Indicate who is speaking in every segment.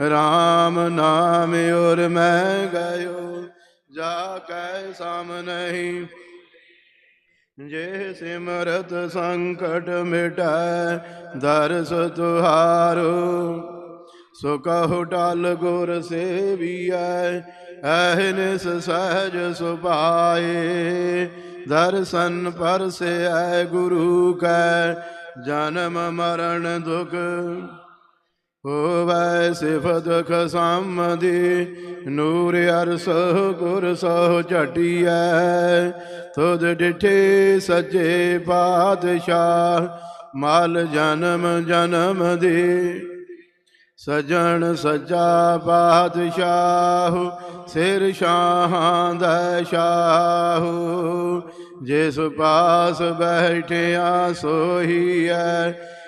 Speaker 1: RAM ਨਾਮ ਔਰ ਮੈਂ ਗਇਓ, ਜਾ ਕੈ ਸਮ ਨਹੀਂ। ਜੇ ਸਿਮਰਤ ਸੰਕਟ ਮਿਟੈ, ਦਰਸ ਤੁਹਾਰੋ, ਸੋ ਕਹੁ ਟਲ ਗੁਰ ਸੇਵੀਐ ਅਹਨਿਸ ਸਹਜ ਸੁਭਾਏ। ਦਰਸ਼ਨ ਪਰਸੈ ਗੁਰੂ ਕੈ, ਜਨਮ ਮਰਨ ਦੁਖ ਹੋਵੈ ਸਿਫਤ ਖਸਮਦੀ, ਨੂਰ ਅਰਸ ਗੁਰ ਸੋ ਝਟੀਐ। ਤੁਧ ਡਿਠੇ ਸੱਚੇ ਪਾਤਸ਼ਾਹ, ਮਾਲ ਜਨਮ ਜਨਮ ਦੇ ਸਜਣ ਸੱਚਾ ਪਾਤਸ਼ਾਹ, ਸਿਰ ਸ਼ਾਹਾਂ ਦਾ ਸ਼ਾਹ। ਜਿਸ ਪਾਸ ਬੈਠਿਆ ਸੋਈ ਐ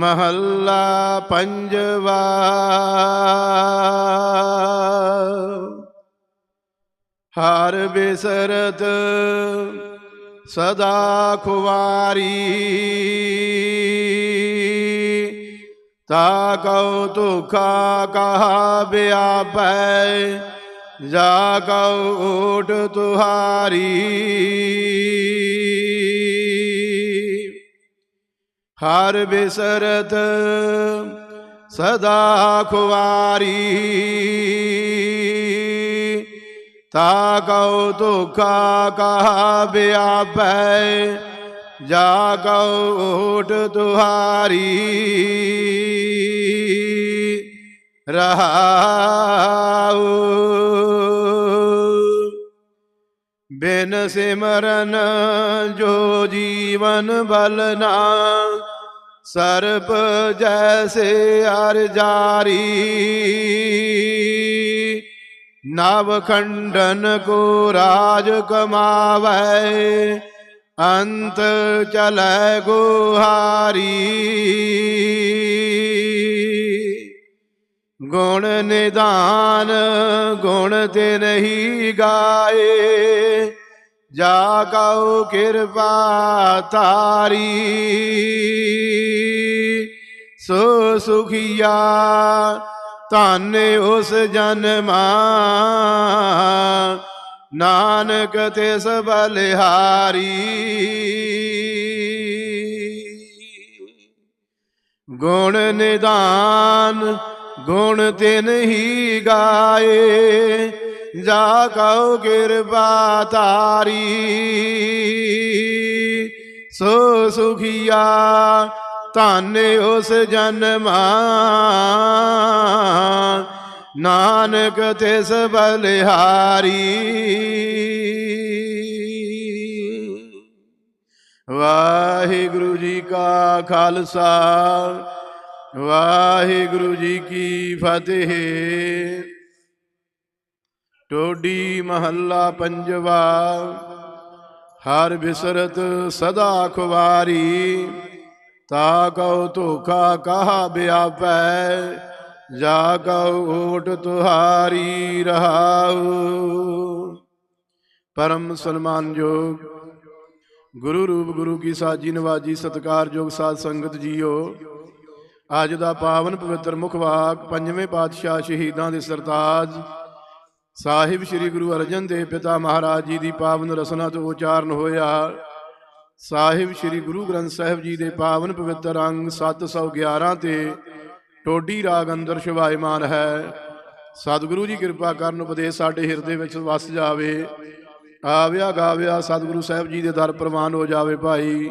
Speaker 1: ਮਹੱਲਾ ਪੰਜਵਾ। ਹਰ ਬਿਸਰਤ ਸਦਾ ਖੁਵਾਰੀ। ਤਾ ਕਉ ਤੁਖਾ ਕਹਾ ਬਿਆਪੈ, ਜਾ ਕਉ ਓਟ ਤੁਹਾਰੀ। ਹਰ ਬਿਸਰਤ ਸਦਾ ਖੁਵਾਰੀ। ਤਾ ਕਉ ਤੁਖਾ ਕਹਾ ਬਿਆਪੈ ਜਾ ਕਉ ਓਟ ਤੁਹਾਰੀ ਰਹਾਉ ਬਿਨ ਸਿਮਰਨ ਜੋ ਜੀਵਨ ਬਲ ਨਾ। ਸਰਪ ਜੈਸੇ ਅਰ ਜਾਰੀ। ਨਵ ਖੰਡਨ ਕੋ ਰਾਜ ਕਮਾਵੈ। ਅੰਤ ਚਲੈ ਗੁਹਾਰੀ। ਗੁਣ ਨਿਦਾਨ, ਗੁਣ ਤੇ ਨਹੀਂ ਗਾਏ। ਜਾ ਕਉ ਕਿਰਪਾ ਤਾਰੀ ਸੋ ਸੁਖੀਆ, ਧਨ ਉਸ ਜਨਮਾ। ਨਾਨਕ ਤਿਸ ਬਲਿਹਾਰੀ। ਗੁਣ ਨਿਦਾਨ ਗੁਣ ਤੇ ਨਹੀਂ ਗਾਏ, ਜਾ ਕਉ ਕਿਰਪਾ ਤਾਰੀ ਸੋ ਸੁਖੀਆ, ਧਨ ਉਸ ਜਨਮਾ। ਨਾਨਕ ਤਿਸ ਬਲਿਹਾਰੀ। ਵਾਹਿਗੁਰੂ ਜੀ ਕਾ ਖਾਲਸਾ। ਵਾਹਿਗੁਰੂ ਜੀ ਕੀ ਫਤਿਹ। ਟੋਡੀ ਮਹੱਲਾ ਪੰਜਵਾ, ਹਰ ਬਿਸਰਤ ਸਦਾ ਖੁਵਾਰੀ, ਤਾ ਕਉ ਧੋਖਾ ਕਹਾ ਬਿਆਪੈ, ਜਾ ਕਉ ਓਟ ਤੁਹਾਰੀ ਰਹਾਉ। ਪਰਮ ਸਨਮਾਨਯੋਗ ਗੁਰੂ ਰੂਪ ਗੁਰੂ ਕੀ ਸਾਜੀ ਨਵਾਜੀ ਸਤਕਾਰਯੋਗ ਸਾਧ ਸੰਗਤ ਜੀਓ ਅੱਜ ਦਾ ਪਾਵਨ ਪਵਿੱਤਰ ਮੁਖਵਾਕ ਪੰਜਵੇਂ ਪਾਤਸ਼ਾਹ ਸ਼ਹੀਦਾਂ ਦੇ ਸਰਤਾਜ। ਸਾਹਿਬ ਸ੍ਰੀ ਗੁਰੂ ਅਰਜਨ ਦੇਵ ਪਿਤਾ ਮਹਾਰਾਜ ਜੀ ਦੀ ਪਾਵਨ ਰਸਨਾ ਤੋਂ ਉਚਾਰਨ ਹੋਇਆ। ਸਾਹਿਬ ਸ੍ਰੀ ਗੁਰੂ ਗ੍ਰੰਥ ਸਾਹਿਬ ਜੀ ਦੇ ਪਾਵਨ ਪਵਿੱਤਰ ਅੰਗ 711 ਤੇ ਟੋਡੀ ਰਾਗ ਅੰਦਰ ਸ਼ਿਵਾਇਮਾਨ ਹੈ। ਸਤਿਗੁਰੂ ਜੀ ਕਿਰਪਾ ਕਰਨ ਉਪਦੇਸ਼ ਸਾਡੇ ਹਿਰਦੇ ਵਿੱਚ ਵਸ ਜਾਵੇ। ਆਵਿਆ ਗਾਵਿਆ ਸਤਿਗੁਰੂ ਸਾਹਿਬ ਜੀ ਦੇ ਦਰ ਪ੍ਰਵਾਨ ਹੋ ਜਾਵੇ ਭਾਈ।